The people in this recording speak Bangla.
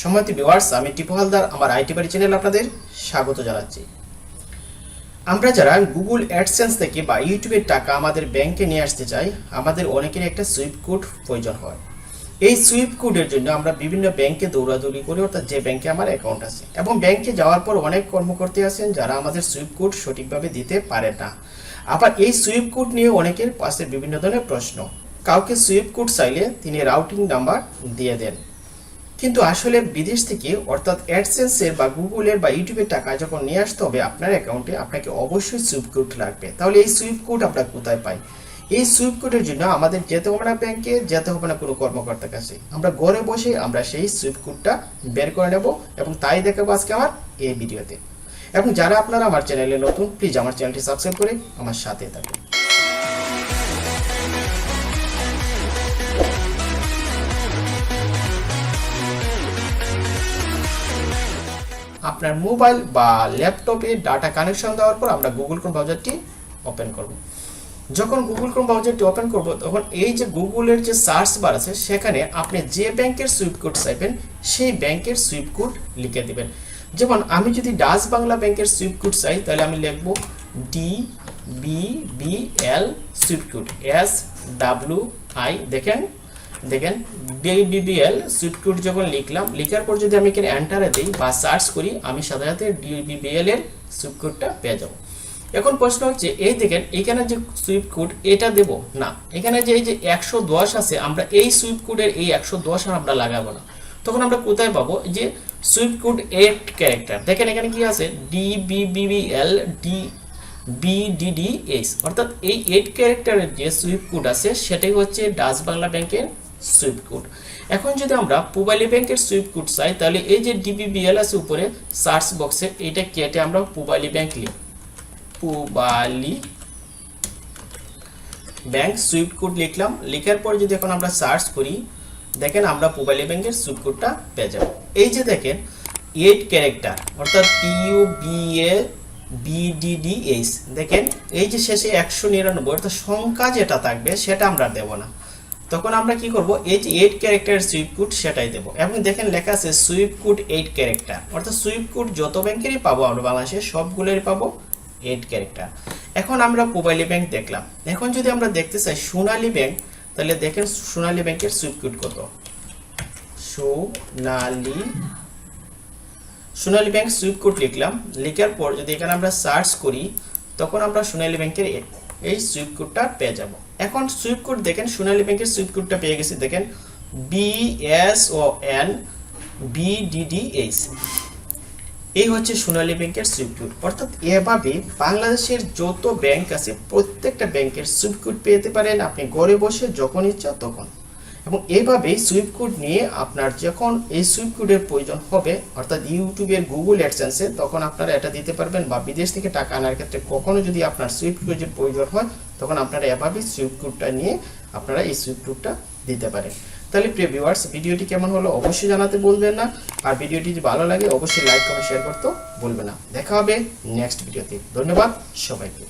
সম্মানিত ভিউয়ার্স আমি টিপু হালদার, আমার আইটি বাড়ি চ্যানেল আপনাদের স্বাগত জানাচ্ছি। আমরা যারা গুগল অ্যাডসেন্স থেকে বা ইউটিউবের টাকা আমাদের ব্যাংকে নিয়ে আসতে চাই, আমাদের অনেকেরই একটা সুইপ কোড প্রয়োজন হয়। এই সুইপ কোডের জন্য আমরা বিভিন্ন ব্যাংকে দৌড়াদৌড়ি করি, অর্থাৎ যে ব্যাংকে আমার অ্যাকাউন্ট আছে। এবং ব্যাংকে যাওয়ার পর অনেক কর্মকর্তা আছেন যারা আমাদের সুইপ কোড সঠিকভাবে দিতে পারে না। আবার এই সুইপ কোড নিয়ে অনেকের পাশে বিভিন্ন ধরনের প্রশ্ন। কাউকে সুইপ কোড চাইলে তিনি রাউটিং নাম্বার দিয়ে দেন। কিন্তু আসলে বিদেশ থেকে, অর্থাৎ অ্যাডসেন্সের বা গুগলের বা ইউটিউবের টাকা যখন নিয়ে আসতে হবে আপনার অ্যাকাউন্টে আপনাকে অবশ্যই সুইপ কোড লাগবে। তাহলে এই সুইপ কোড আমরা কোথায় পাই? এই সুইপ কোডের জন্য আমাদের যেতে হবে না ব্যাংকে যেতে হবে না কোনো কর্মকর্তার কাছে। আমরা ঘরে বসে আমরা সেই সুইপ কোডটা বের করে নেব এবং তাই দেখাবো আজকে আমার এই ভিডিওতে। এবং যারা আপনারা আমার চ্যানেলে নতুন প্লিজ আমার চ্যানেলটি সাবস্ক্রাইব করে আমার সাথে থাকুন। আপনার মোবাইল বা ল্যাপটপে ডাটা কানেকশন দেওয়ার পর আমরা গুগল ক্রোম ব্রাউজারটি ওপেন করব। যখন গুগল ক্রোম ব্রাউজারটি ওপেন করব, তখন এই যে গুগলের যে সার্চ বার আছে, সেখানে আপনি যে ব্যাংকের সুইপ কোড চাইবেন, সেই ব্যাংকের সুইপ কোড লিখে দিবেন। যেমন আমি যদি ডাচ বাংলা ব্যাংকের সুইপ কোড চাই, তাহলে আমি লিখব D B B L swift code S W I দেখেন দেখেন সুইট কোড যখন লিখলাম, লিখার পর যদি আমি এখানে এন্টারে দিই বা সার্চ করি, আমি সাধারণত ডিবিবিএল এর সুইট কোডটা পেয়ে যাব। এখন প্রশ্ন হচ্ছে, এই দেখেন, এখানে যে সুইপ কোড এটা দেব? না। এখানে যে এই যে একশো দশ আছে, আমরা এই সুইপ কোডের এই একশো দশ আর আমরা লাগাবো না। তখন আমরা কোথায় পাবো? যে সুইপ কোড এইট ক্যারেক্টার দেখেন, এখানে কি আছে? ডিবিবিএল ডি বিডিডিএস অর্থাৎ এই এইট ক্যারেক্টারের যে সুইপ কোড আছে, সেটাই হচ্ছে ডাচ বাংলা ব্যাংকের সুইপ কোড এখন যদি আমরা পুবালি ব্যাংকের সুইপ কোড চাই, তাহলে এই যে ডিবিবিএল আছে উপরে সার্চ বক্সে এইটা কেটে আমরা পুবালি ব্যাংক লিখ পুবালি ব্যাংক সুইপ কোড লিখলাম। লেখার পর যদি এখন আমরা সার্চ করি, দেখেন আমরা পুবালি ব্যাংকের সুইপ কোডটা পেয়ে যাব। এই যে দেখেন এইট ক্যারেক্টার অর্থাৎ পিইউ বিএ বিডিডিএস দেখেন, এই যে শেষে একশো নিরানব্বই, অর্থাৎ সংখ্যা যেটা থাকবে, সেটা আমরা দেব না। তখন আমরা কি করব? এই যে এইট ক্যারেক্টার সুইপ কোড সেটাই দেব। এবং দেখেন লেখা আছে সুইপ কোড এইট ক্যারেক্টার অর্থাৎ সুইপ কোড যত ব্যাংকেরই পাবো আমরা বাংলাদেশে সবগুলোরই পাবো এইট ক্যারেক্টার এখন আমরা মোবাইলি ব্যাংক দেখলাম। এখন যদি আমরা দেখতে চাই সোনালী ব্যাংক তাহলে দেখেন সোনালী ব্যাংকের সুইপ কোড কত? Sonali Sonali bank swift code লিখলাম। লেখার পর যদি এখানে আমরা সার্চ করি, তখন আমরা সোনালী ব্যাংকের এই সুইপ কোডটা পেয়ে যাব। এখন সুইপ কোড দেখেন, সোনালী ব্যাংকের সুইপ কোডটা পেয়ে গেছি, দেখেন B S O N BDDS এই হচ্ছে সোনালী ব্যাংকের সুইপ কোড অর্থাৎ এভাবে বাংলাদেশের যত ব্যাংক আছে, প্রত্যেকটা ব্যাংকের সুইপ কোড পেতে পারেন। আপনি ঘরে বসে যখন ইচ্ছা তখন। এবং এইভাবে সুইপ কোড নিয়ে আপনার যখন এই সুইপ কোডের প্রয়োজন হবে, অর্থাৎ ইউটিউবের গুগল অ্যাডসেন্সে তখন আপনারা এটা দিতে পারবেন বা বিদেশ থেকে টাকা আনার ক্ষেত্রে কখনো যদি আপনার সুইপ কোডের প্রয়োজন হয়, তখন আপনারা এভাবে সুইপ কোডটা নিয়ে আপনারা এই সুইপ কোডটা দিতে পারেন। তাহলে প্রিয় ভিউয়ার্স ভিডিওটি কেমন হলো অবশ্যই জানাতে বলবেন না। আর ভিডিওটি যদি ভালো লাগে, অবশ্যই লাইক কমেন্ট শেয়ার করতে বলবেন না। দেখা হবে নেক্সট ভিডিওতে ধন্যবাদ সবাইকে।